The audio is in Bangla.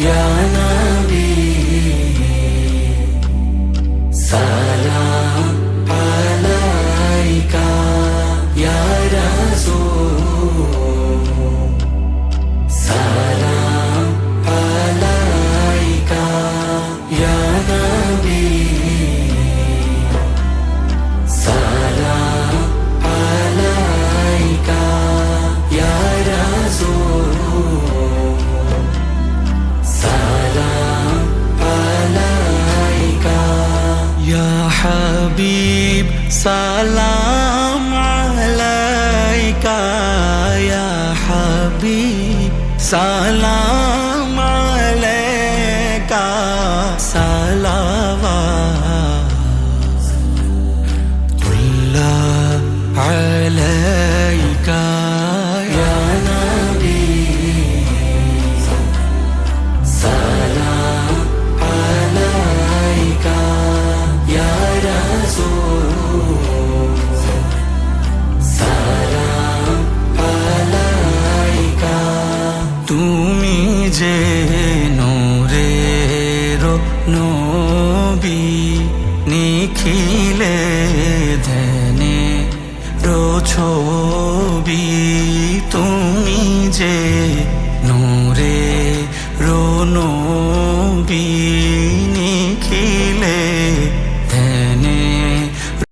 ইয়া নবী সালাম আলাইকা হাবিব সালাম আলাইকা ইয়া হাবিব সালাম আলাইকা তুমি যে নূরের নবি নিখিলে ধনে রোছবি তুমি যে নূরে রোনো